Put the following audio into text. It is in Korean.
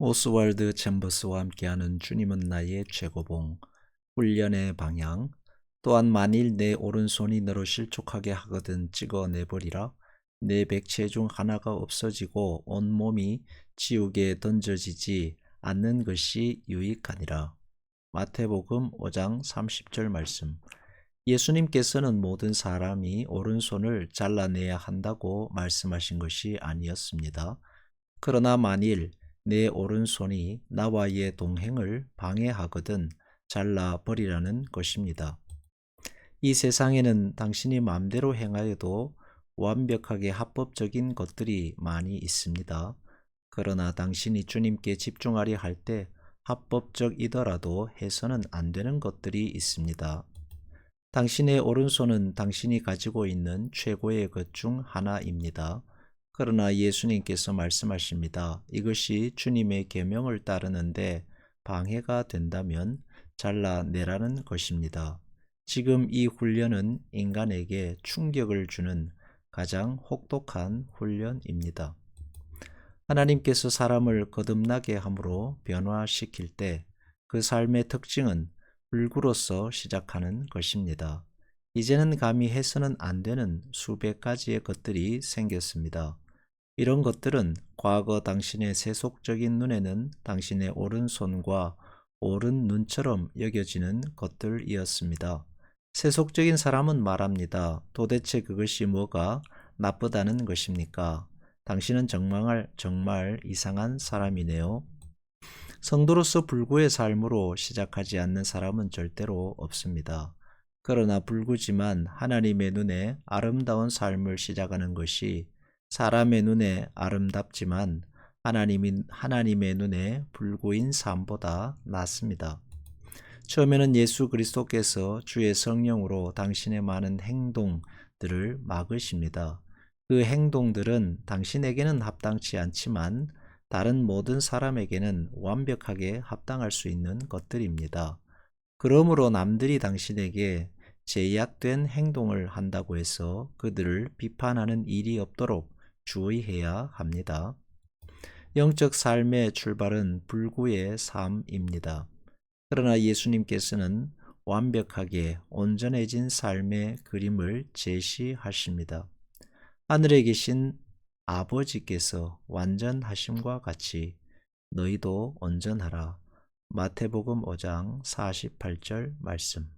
오스월드 챔버스와 함께하는 주님은 나의 최고봉 훈련의 방향 또한 만일 내 오른손이 너로 실족하게 하거든 찍어내버리라 내 백체 중 하나가 없어지고 온몸이 지옥에 던져지지 않는 것이 유익하니라. 마태복음 5장 30절 말씀 예수님께서는 모든 사람이 오른손을 잘라내야 한다고 말씀하신 것이 아니었습니다. 그러나 만일 내 오른손이 나와의 동행을 방해하거든 잘라 버리라는 것입니다. 이 세상에는 당신이 마음대로 행하여도 완벽하게 합법적인 것들이 많이 있습니다. 그러나 당신이 주님께 집중하려 할 때 합법적이더라도 해서는 안 되는 것들이 있습니다. 당신의 오른손은 당신이 가지고 있는 최고의 것 중 하나입니다. 그러나 예수님께서 말씀하십니다. 이것이 주님의 계명을 따르는데 방해가 된다면 잘라내라는 것입니다. 지금 이 훈련은 인간에게 충격을 주는 가장 혹독한 훈련입니다. 하나님께서 사람을 거듭나게 함으로 변화시킬 때 그 삶의 특징은 불구로서 시작하는 것입니다. 이제는 감히 해서는 안 되는 수백 가지의 것들이 생겼습니다. 이런 것들은 과거 당신의 세속적인 눈에는 당신의 오른손과 오른 눈처럼 여겨지는 것들이었습니다. 세속적인 사람은 말합니다. 도대체 그것이 뭐가 나쁘다는 것입니까? 당신은 정말 정말 이상한 사람이네요. 성도로서 불구의 삶으로 시작하지 않는 사람은 절대로 없습니다. 그러나 불구지만 하나님의 눈에 아름다운 삶을 시작하는 것이 사람의 눈에 아름답지만 하나님인, 하나님의 눈에 불구인 삶보다 낫습니다. 처음에는 예수 그리스도께서 주의 성령으로 당신의 많은 행동들을 막으십니다. 그 행동들은 당신에게는 합당치 않지만 다른 모든 사람에게는 완벽하게 합당할 수 있는 것들입니다. 그러므로 남들이 당신에게 제약된 행동을 한다고 해서 그들을 비판하는 일이 없도록 주의해야 합니다. 영적 삶의 출발은 불구의 삶입니다. 그러나 예수님께서는 완벽하게 온전해진 삶의 그림을 제시하십니다. 하늘에 계신 아버지께서 완전하심과 같이 너희도 온전하라. 마태복음 5장 48절 말씀.